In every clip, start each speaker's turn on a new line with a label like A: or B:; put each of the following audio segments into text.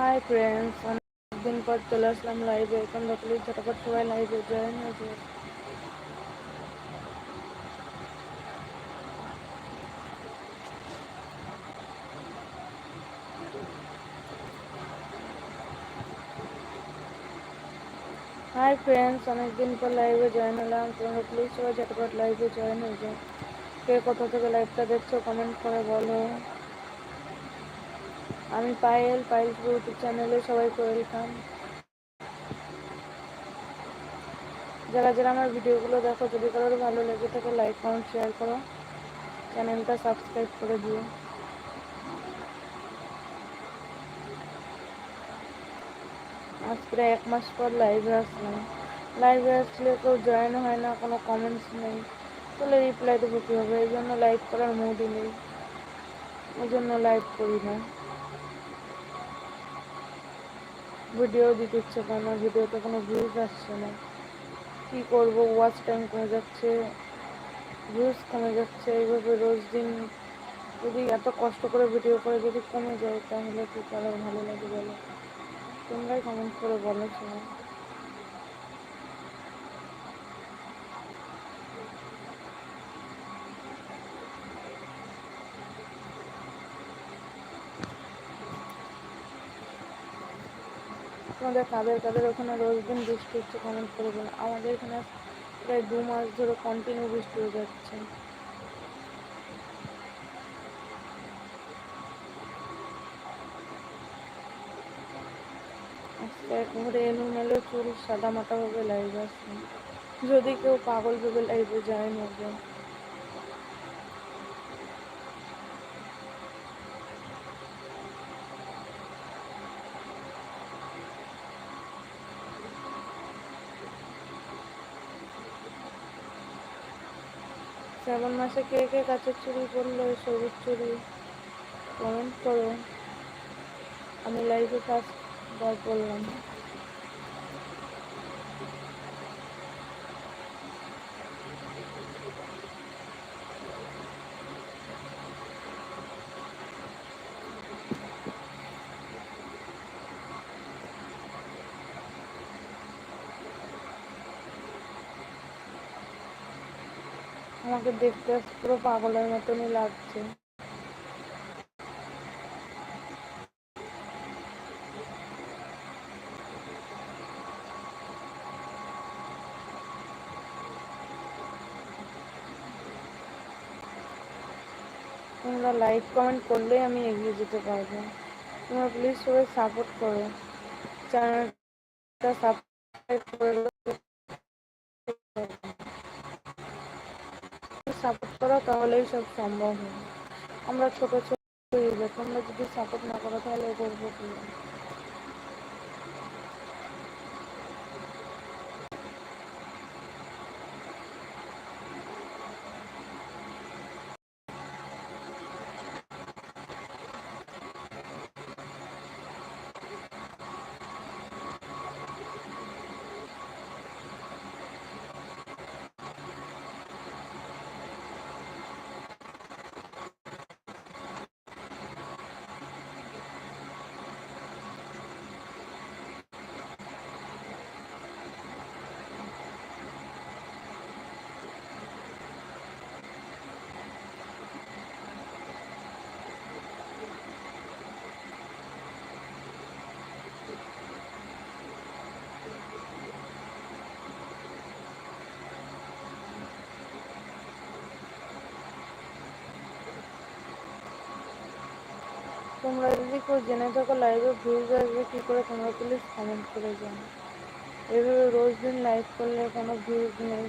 A: Hi friends অনেকদিন পর চলে আসলাম লাইভে তোমরা প্লিজ ঝটাপট সবাই লাইভে জয়েন হয়ে যাও হাই ফ্রেন্ডস অনেকদিন পর লাইভে জয়েন হলাম তোমরা প্লিজ সবাই ঝটাপট লাইভে জয়েন হয়ে যাও কে কোথা থেকে লাইভটা দেখছ কমেন্ট করে বলো আমি পায়েল পায়েল ইউটিউব চ্যানেলে সবাইকে ওয়েলকাম যারা যারা আমার ভিডিওগুলো দেখো, যদি কারোর ভালো লেগে থাকে লাইক কমেন্ট শেয়ার করো, চ্যানেলটা সাবস্ক্রাইব করে দিও। আজ প্রায় এক মাস পর লাইভে আসলাম। লাইভে আসলে কেউ জয়েন হয় না, কোনো কমেন্টস নেই। তাহলে রিপ্লাই দেবো কীভাবে? এই জন্য লাইভ করার মুডই নেই। ওই জন্য লাইভ করি না। ভিডিও দিতে ইচ্ছে করে না ভিডিওতে কোনো ভিউজ আসছে না। কী করব? ওয়াচ টাইম কমে যাচ্ছে ভিউজ কমে যাচ্ছে। এইভাবে রোজ দিন যদি এত কষ্ট করে ভিডিও করে যদি কমে যায়, তাহলে কি কারও ভালো লাগে বলো? তোমরাই কমেন্ট করে বলো সবাই তোমাদের কাদের কাদের ওখানে রোজ দিন বৃষ্টি হচ্ছে কমেন্ট করে বলো আমাদের এখানে প্রায় দু মাস ধরে কন্টিনিউ বৃষ্টি হয়ে যাচ্ছে। একবারে এলোমেলো চুল, সাদা মাটা ভাবে লাইভ আসছে। যদি কেউ পাগল ভেবে লাইভে যায় নেবে শ্রাবণ মাসে কে কে কাছের চুরি করল সবুজ চুরি কমেন্ট করো। আমি লাইভে ফার্স্ট বার করলাম আমাকে দেখতে পুরো পাগলের মতনই লাগছে। তোমরা লাইক কমেন্ট করলেই আমি এগিয়ে যেতে পারব। তোমরা প্লিজ সবাই সাপোর্ট করো। চ্যানেলটা সাবস্ক্রাইব করে সাপোর্ট করো তাহলেই সব সম্ভব হয় আমরা ছোট ছোট তোমরা যদি সাপোর্ট না করো তাহলে করব কি? তোমরা যদি কেউ জেনে থাকো লাইভে ভিউজ আসবে, কী করে তোমরা প্লিজ কমেন্ট করে জানো এভাবে রোজ দিন লাইভ করলে কোনো ভিউজ নেই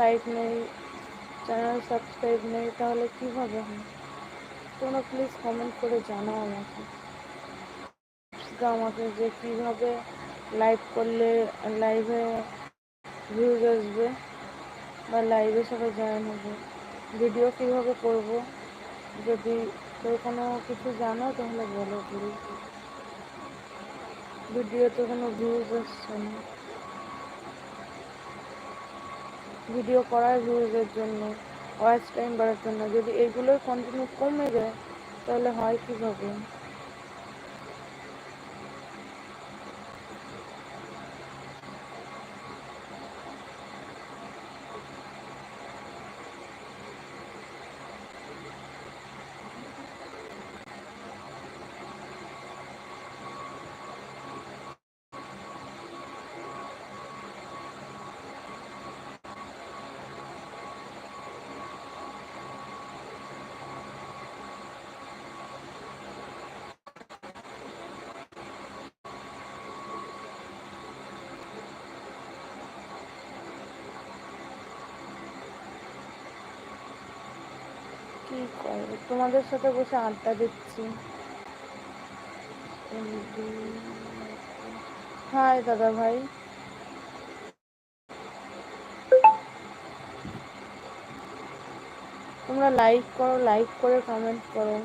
A: লাইক নেই চ্যানেল সাবস্ক্রাইব নেই, তাহলে কীভাবে হয় তোমরা প্লিজ কমেন্ট করে জানাও আমাকে। আমাকে যে কীভাবে লাইভ করলে লাইভে ভিউজ আসবে বা লাইভে সবাই জয়েন হবে। ভিডিও কীভাবে করব? যদি কেউ কোনো কিছু জানো? তাহলে বলো ভিডিও ভিডিওতে কোনো ভিউজ আসছে না। ভিডিও করার ভিউজের জন্য ওয়াচ টাইম বাড়ার জন্য। যদি এগুলোই কন্টিনিউ কমে যায়, তাহলে হয় কীভাবে? কি তোমাদের সাথে বসে আড্ডা দিচ্ছি। হাই, দাদা ভাই। তোমরা লাইক করো লাইক করে কমেন্ট করো।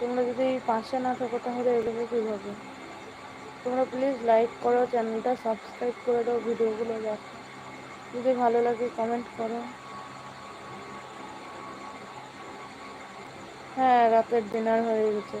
A: তোমরা যদি পাশে না থাকো, তাহলে এগুলো কীভাবে? তোমরা প্লিজ লাইক করো চ্যানেলটা সাবস্ক্রাইব করে দাও, ভিডিওগুলো দেখো। যদি ভালো লাগে কমেন্ট করো। হ্যাঁ রাতের ডিনার হয়ে গেছে।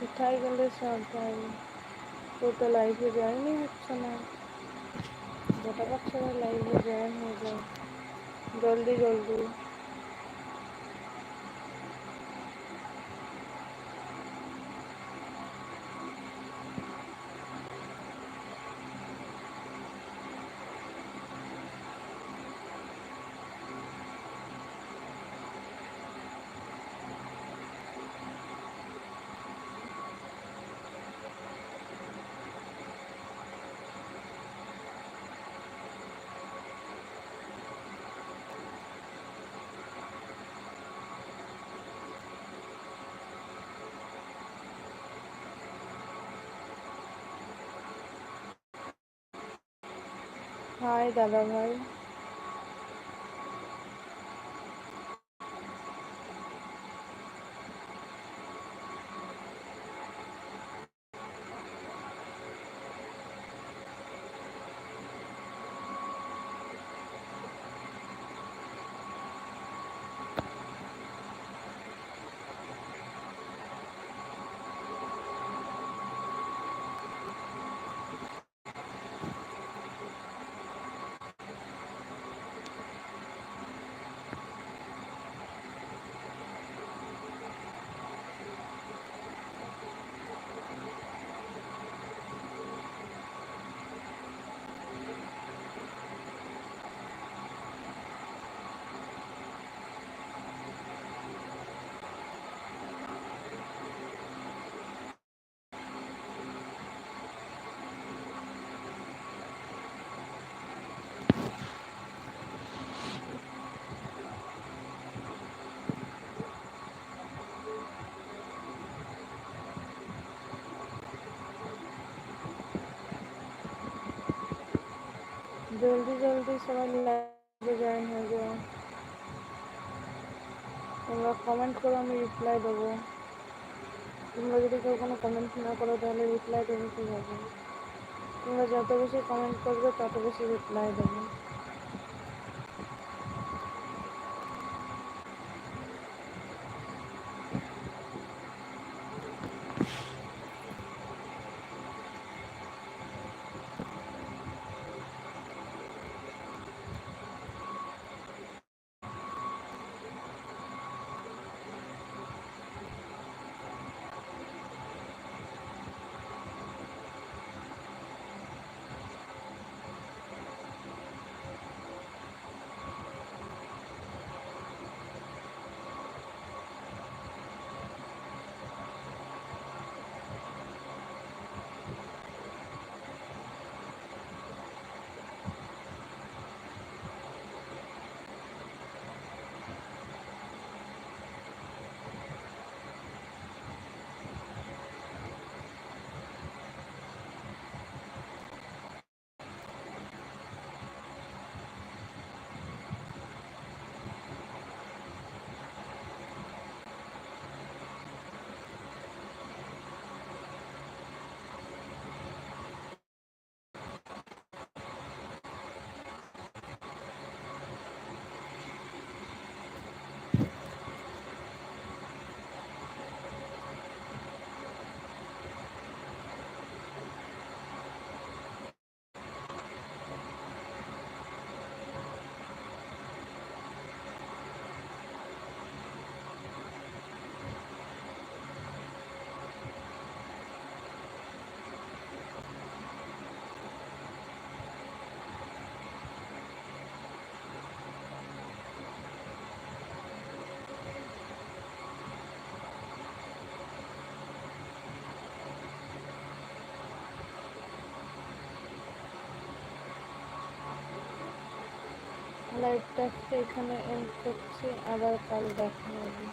A: কোথায় গেলে সবাই ও তো লাইভে জয়েনই হচ্ছে না। যতবার সবাই লাইভে জয়েন হয়ে যায়। জলদি জলদি। হাই দাদা ভাই। জলদি জলদি সবাই লাইভে জয়েন হয়ে যাও। তোমরা কমেন্ট করো, আমি রিপ্লাই দেবো। তোমরা যদি কেউ কোনো কমেন্ট না করো, তাহলে রিপ্লাই দেবে কীভাবে? তোমরা যত বেশি কমেন্ট করবে, তত বেশি রিপ্লাই দেবে। লাইভটা এখানে এন্ড করছি আবার কাল দেখা হবে